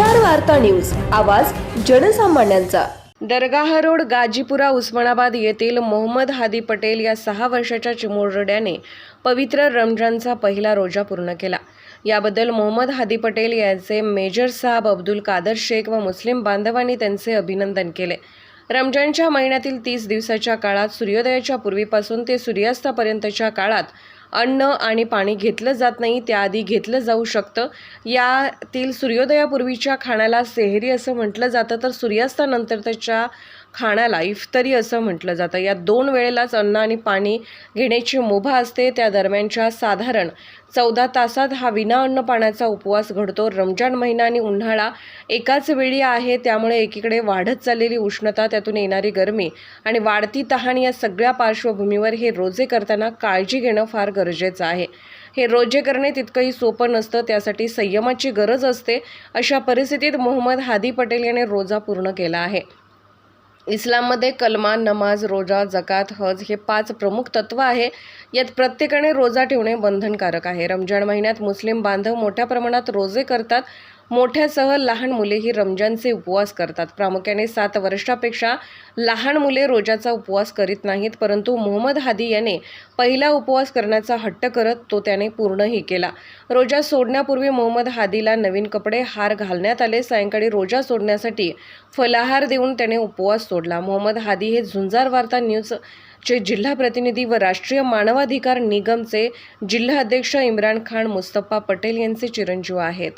वार्ता न्यूज. आवाज जनसामान्यांचा. दरगाह रोड गाजीपुरा उस्मानाबाद येथील मोहम्मद हादी पटेल या सहा वर्षाच्या चिमुरड्याने पवित्र रमजानचा पहिला रोजा पूर्ण केला. याबद्दल मोहम्मद हादी पटेल यांचे मेजर साहब अब्दुल कादर शेख व मुस्लिम बांधवांनी त्यांचे अभिनंदन केले. रमजानच्या महिन्यातील तीस दिवसाच्या काळात सूर्योदयाच्या पूर्वीपासून ते सूर्यास्तापर्यंतच्या काळात अन्न आणि पाणी घेतलं जात नाही त्याआधी घेतलं जाऊ शकतं. यातील सूर्योदयापूर्वीच्या खाण्याला सेहरी असं म्हटलं जातं. तर सूर्यास्तानंतर त्याच्या खाण्याला इफ्तरी असं म्हटलं जातं. या दोन वेळेलाच अन्न आणि पाणी घेण्याची मुभा असते. त्या दरम्यानच्या साधारण चौदा तासात हा विना अन्न पाण्याचा उपवास घडतो. रमजान महिना आणि उन्हाळा एकाच वेळी आहे. त्यामुळे एकीकडे वाढत चाललेली उष्णता त्यातून येणारी गरमी आणि वाढती तहान या सगळ्या पार्श्वभूमीवर हे रोजे करताना काळजी घेणं फार गरजेचं आहे. हे रोजे करणे तितकंही सोपं नसतं. त्यासाठी संयमाची गरज असते. अशा परिस्थितीत मोहम्मद हादी पटेल याने रोजा पूर्ण केला आहे. इस्लाममध्ये कलमा नमाज रोजा जकात हज हे पाच प्रमुख तत्व आहे. यात प्रत्येकाने रोजा ठेवणे बंधनकारक आहे. रमजान महिन्यात मुस्लिम बांधव मोठ्या प्रमाणात रोजे करतात. मोठ्यासह लहान मुलेही रमजानचे उपवास करतात. प्रामुख्याने सात वर्षापेक्षा लहान मुले रोजाचा उपवास करीत नाहीत परंतु मोहम्मद हादी याने पहिला उपवास करण्याचा हट्ट करत तो त्याने पूर्णही केला. रोजा सोडण्यापूर्वी मोहम्मद हादीला नवीन कपडे हार घालण्यात आले. सायंकाळी रोजा सोडण्यासाठी फलाहार देऊन त्याने उपवास सोडला. मोहम्मद हादी हे झुंजार वार्ता न्यूज चे जिल्हा प्रतिनिधी व राष्ट्रीय मानवाधिकार निगमचे जिल्हा अध्यक्ष इम्रान खान मुस्तफा पटेल यांचे चिरंजीव आहेत.